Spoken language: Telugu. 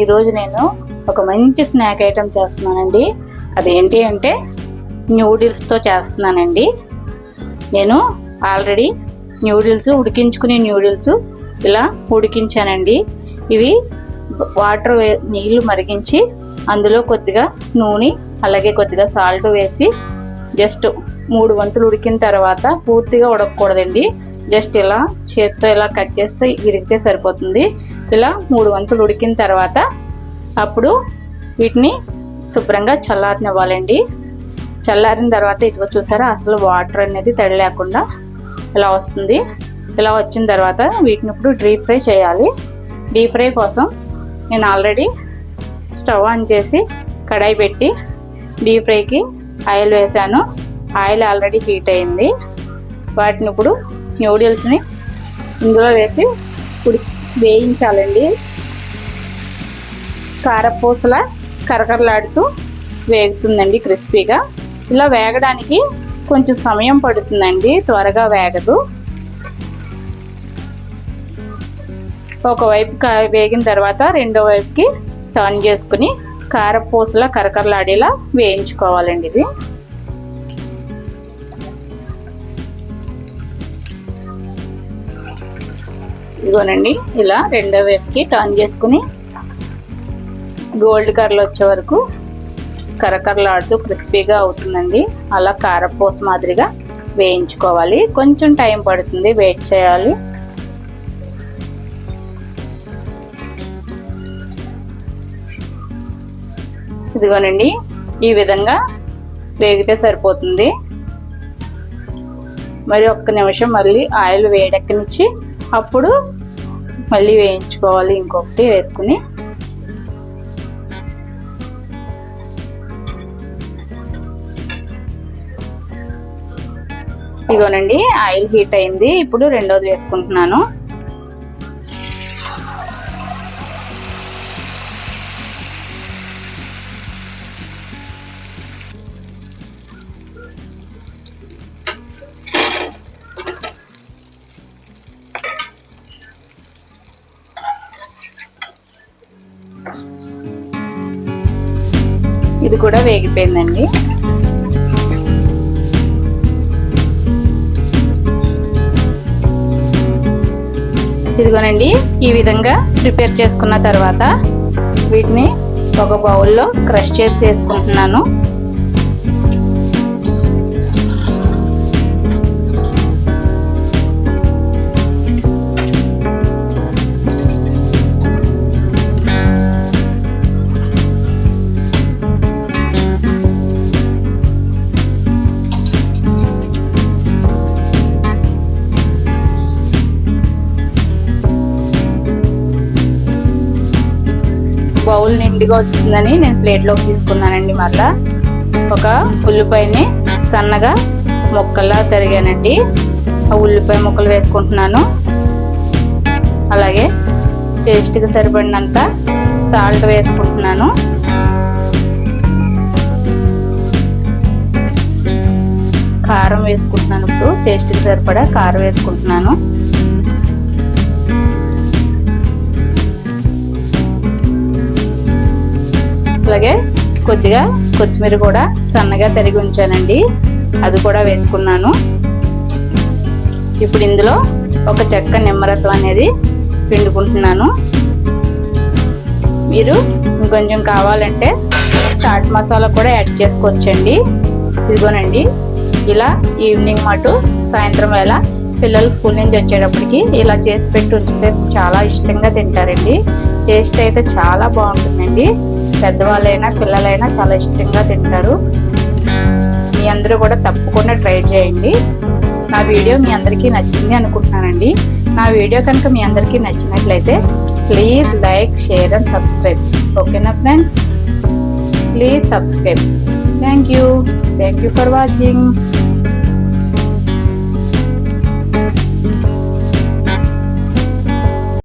ఈరోజు నేను ఒక మంచి స్నాక్ ఐటెం చేస్తున్నానండి. అదేంటి అంటే న్యూడిల్స్తో చేస్తున్నానండి. నేను ఆల్రెడీ న్యూడిల్స్ ఉడికించుకునే న్యూడిల్స్ ఇలా ఉడికించానండి. ఇవి వాటర్ వే నీళ్ళు మరిగించి అందులో కొద్దిగా నూనె అలాగే కొద్దిగా సాల్ట్ వేసి జస్ట్ మూడు వంతులు ఉడికిన తర్వాత పూర్తిగా ఉడకకూడదండి. జస్ట్ ఇలా చేత్తో ఇలా కట్ చేస్తే విరిగితే సరిపోతుంది. ఇలా మూడు వంతులు ఉడికిన తర్వాత అప్పుడు వీటిని శుభ్రంగా చల్లారనివ్వాలండి. చల్లారిన తర్వాత ఇదిగో చూసారా అసలు వాటర్ అనేది తడి లేకుండా ఇలా వస్తుంది. ఇలా వచ్చిన తర్వాత వీటిని ఇప్పుడు డీప్ ఫ్రై చేయాలి. డీప్ ఫ్రై కోసం నేను ఆల్రెడీ స్టవ్ ఆన్ చేసి కడాయి పెట్టి డీప్ ఫ్రైకి ఆయిల్ వేసాను. ఆయిల్ ఆల్రెడీ హీట్ అయింది. వాటిని ఇప్పుడు న్యూడిల్స్ని ఇందులో వేసి ఉడికి వేయించాలండి. కారపూసల కరకరలాడుతూ వేగుతుందండి క్రిస్పీగా. ఇలా వేగడానికి కొంచెం సమయం పడుతుందండి త్వరగా వేగదు. ఒకవైపు కా- వేగిన తర్వాత రెండో వైపుకి టర్న్ చేసుకుని కారపూసల కరకరలాడేలా వేయించుకోవాలండి ఇది. ఇదిగోనండి ఇలా రెండో వైపుకి టర్న్ చేసుకుని గోల్డ్ కర్రలు వచ్చే వరకు కరకరలాడుతూ క్రిస్పీగా అవుతుందండి. అలా కారపూస మాదిరిగా వేయించుకోవాలి. కొంచెం టైం పడుతుంది వెయిట్ చేయాలి. ఇదిగోనండి ఈ విధంగా వేగితే సరిపోతుంది. మరి ఒక్క నిమిషం మళ్ళీ ఆయిల్ వేడెక్కనిచ్చి అప్పుడు మళ్ళీ వేయించుకోవాలి ఇంకొకటి వేసుకుని. ఇదిగోనండి ఆయిల్ హీట్ అయింది. ఇప్పుడు రెండోది వేసుకుంటున్నాను. ఇది కూడా వేగిపోయిందండి. ఇదిగోనండి ఈ విధంగా ప్రిపేర్ చేసుకున్న తర్వాత వీటిని ఒక బౌల్లో క్రష్ చేసి వేసుకుంటున్నాను. బౌల్ నిండుగా వచ్చిందని నేను ప్లేట్లోకి తీసుకున్నానండి మళ్ళా ఒక ఉల్లిపాయని సన్నగా ముక్కల్లా తరిగానండి. ఆ ఉల్లిపాయ ముక్కలు వేసుకుంటున్నాను. అలాగే టేస్ట్కి సరిపడినంత సాల్ట్ వేసుకుంటున్నాను. కారం వేసుకుంటున్నాను ఇప్పుడు. టేస్ట్కి సరిపడా కారం వేసుకుంటున్నాను. అలాగే కొద్దిగా కొత్తిమీర కూడా సన్నగా తరిగి ఉంచానండి. అది కూడా వేసుకున్నాను. ఇప్పుడు ఇందులో ఒక చెక్క నిమ్మరసం అనేది పిండుకుంటున్నాను. మీరు ఇంకొంచెం కావాలంటే చాట్ మసాలా కూడా యాడ్ చేసుకోవచ్చండి. ఇదిగోనండి ఇలా ఈవినింగ్ మటు సాయంత్రం వేళ పిల్లలు స్కూల్ నుంచి వచ్చేటప్పటికి ఇలా చేసి పెట్టి ఉంచితే చాలా ఇష్టంగా తింటారండి. టేస్ట్ అయితే చాలా బాగుంటుందండి. పెద్దవాళ్ళైనా పిల్లలైనా చాలా ఇష్టంగా తింటారు. మీ అందరూ కూడా తప్పకుండా ట్రై చేయండి. నా వీడియో మీ అందరికీ నచ్చింది అనుకుంటున్నానండి. నా వీడియో కనుక మీ అందరికీ నచ్చినట్లయితే please like share and subscribe. ఓకేనా friends? Please subscribe. Thank you. Thank you for watching.